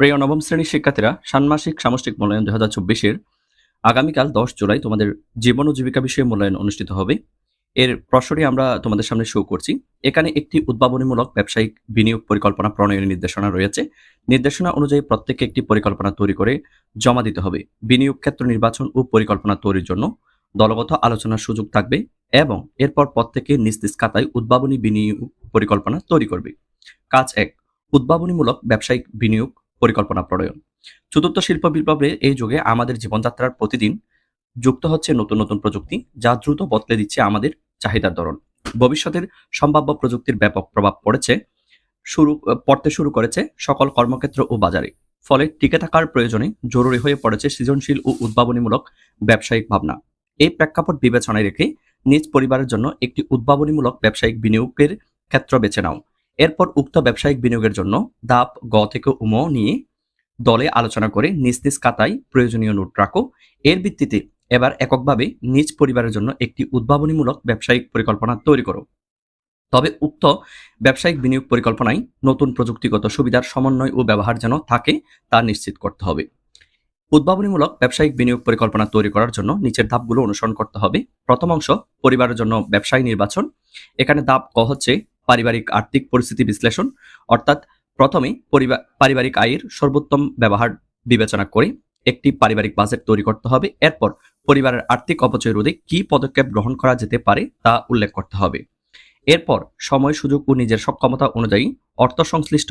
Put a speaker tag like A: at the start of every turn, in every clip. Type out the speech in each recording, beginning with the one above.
A: প্রিয় নবম শ্রেণির শিক্ষার্থীরা, ষান্মাসিক সামষ্টিক মূল্যায়ন দুই হাজার চব্বিশের আগামীকাল দশ জুলাই তোমাদের জীবন ও জীবিকা বিষয়ে মূল্যায়ন অনুষ্ঠিত হবে। এর প্রশ্নটি আমরা তোমাদের সামনে শো করছি। এখানে একটি উদ্ভাবনীমূলক ব্যবসায়িক বিনিয়োগ পরিকল্পনা প্রণয়নের নির্দেশনা রয়েছে। নির্দেশনা অনুযায়ী প্রত্যেককে একটি পরিকল্পনা তৈরি করে জমা দিতে হবে। বিনিয়োগ ক্ষেত্র নির্বাচন ও পরিকল্পনা তৈরির জন্য দলগত আলোচনার সুযোগ থাকবে এবং এরপর প্রত্যেকে নিজ নিজ খাতায় উদ্ভাবনী বিনিয়োগ পরিকল্পনা তৈরি করবে। কাজ এক, উদ্ভাবনীমূলক ব্যবসায়িক বিনিয়োগ পরিকল্পনা প্রণয়ন। চতুর্থ শিল্প বিপ্লবে এই যুগে আমাদের জীবনযাত্রার প্রতিদিন যুক্ত হচ্ছে নতুন নতুন প্রযুক্তি, যা দ্রুত বদলে দিচ্ছে আমাদের চাহিদার ধরন। ভবিষ্যতের সম্ভাব্য প্রযুক্তির ব্যাপক প্রভাব পড়েছে, শুরু, পড়তে শুরু করেছে সকল কর্মক্ষেত্র ও বাজারে। ফলে টিকে থাকার প্রয়োজনে জরুরি হয়ে পড়েছে সৃজনশীল ও উদ্ভাবনীমূলক ব্যবসায়িক ভাবনা। এই প্রেক্ষাপট বিবেচনায় রেখে নিজ পরিবারের জন্য একটি উদ্ভাবনীমূলক ব্যবসায়িক বিনিয়োগের ক্ষেত্র বেছে নাও। এরপর উক্ত ব্যবসায়িক বিনিয়োগের জন্য দাপ গ থেকে উম নিয়ে দলে আলোচনা করে নিজ নিজ খাতায় প্রয়োজনীয় নোট রাখো। এর ভিত্তিতে এবার এককভাবে নিজ পরিবারের জন্য একটি উদ্ভাবনীমূলক ব্যবসায়িক পরিকল্পনা তৈরি করো। তবে উক্ত ব্যবসায়িক বিনিয়োগ পরিকল্পনায় নতুন প্রযুক্তিগত সুবিধার সমন্বয় ও ব্যবহার যেন থাকে, তা নিশ্চিত করতে হবে। উদ্ভাবনীমূলক ব্যবসায়িক বিনিয়োগ পরিকল্পনা তৈরি করার জন্য নিচের ধাপগুলো অনুসরণ করতে হবে। প্রথম অংশ, পরিবারের জন্য ব্যবসায়ী নির্বাচন। এখানে ধাপ ক হচ্ছে পারিবারিক আর্থিক পরিস্থিতি বিশ্লেষণ, অর্থাৎ প্রথমে পারিবারিক আয়ের সর্বোত্তম ব্যবহার বিবেচনা করে একটি পারিবারিক বাজেট তৈরি করতে হবে। এরপর পরিবারের আর্থিক অপচয় রোধে কি পদক্ষেপ গ্রহণ করা যেতে পারে তা উল্লেখ করতে হবে। এরপর সময়, সুযোগ ও নিজের সক্ষমতা অনুযায়ী অর্থ সংশ্লিষ্ট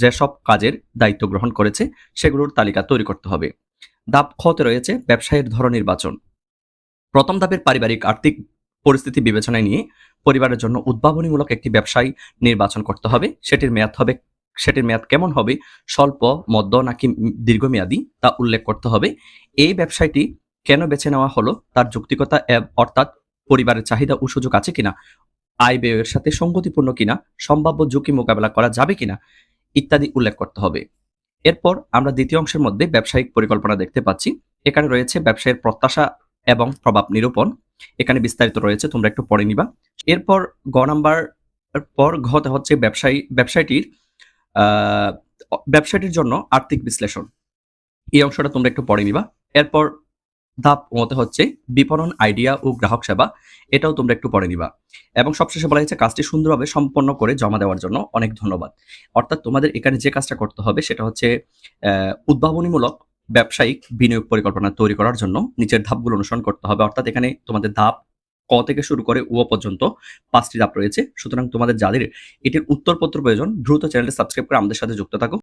A: যেসব কাজের দায়িত্ব গ্রহণ করেছে সেগুলোর তালিকা তৈরি করতে হবে। ধাপ খতে রয়েছে ব্যবসায়ের ধরন নির্বাচন। প্রথম ধাপের পারিবারিক আর্থিক পরিস্থিতি বিবেচনায় নিয়ে পরিবারের জন্য উদ্ভাবনীমূলক একটি ব্যবসায় নির্বাচন করতে হবে। সেটির মেয়াদ হবে, সেটির মেয়াদ কেমন হবে, স্বল্প, মধ্য নাকি দীর্ঘমেয়াদী তা উল্লেখ করতে হবে। এই ব্যবসায়টি কেন বেছে নেওয়া হলো, তার যৌক্তিকতা অর্থাৎ পরিবারের চাহিদা ও সুযোগ আছে কিনা, আয় ব্যয়ের সাথে সঙ্গতিপূর্ণ কিনা, সম্ভাব্য ঝুঁকি মোকাবেলা করা যাবে কিনা, ইত্যাদি উল্লেখ করতে হবে। এরপর আমরা দ্বিতীয় অংশের মধ্যে ব্যবসায়িক পরিকল্পনা দেখতে পাচ্ছি। এখানে রয়েছে ব্যবসায়ের প্রত্যাশা এবং প্রভাব নিরূপণ। এখানে বিস্তারিত রয়েছে তোমরা একটু পড়ে নিবা। এরপর গ নাম্বার পর ঘতে হচ্ছে ব্যবসায়ী ব্যবসায়টির আহ, ব্যবসাটির জন্য আর্থিক বিশ্লেষণ। এই অংশটা তোমরা একটু পড়ে নিবা। এরপর ধাপ মতে হচ্ছে বিপণন আইডিয়া ও গ্রাহক সেবা এটাও তোমরা একটু পড়ে নিবা। এবং সবশেষে বলা হয়েছে কাজটি সুন্দরভাবে সম্পন্ন করে জমা দেওয়ার জন্য অনেক ধন্যবাদ। অর্থাৎ তোমাদের এখানে যে কাজটা করতে হবে সেটা হচ্ছে উদ্ভাবনীমূলক ব্যবসায়িক বিনিয়োগ পরিকল্পনা তৈরি করার জন্য নিচের ধাপগুলো অনুসরণ করতে হবে। অর্থাৎ এখানে তোমাদের ধাপ ক থেকে শুরু করে ও পর্যন্ত পাঁচটি ধাপ রয়েছে। সুতরাং তোমাদের যাদের এটির উত্তরপত্র প্রয়োজন, দ্রুত চ্যানেলটি সাবস্ক্রাইব করে আমাদের সাথে যুক্ত থাকো।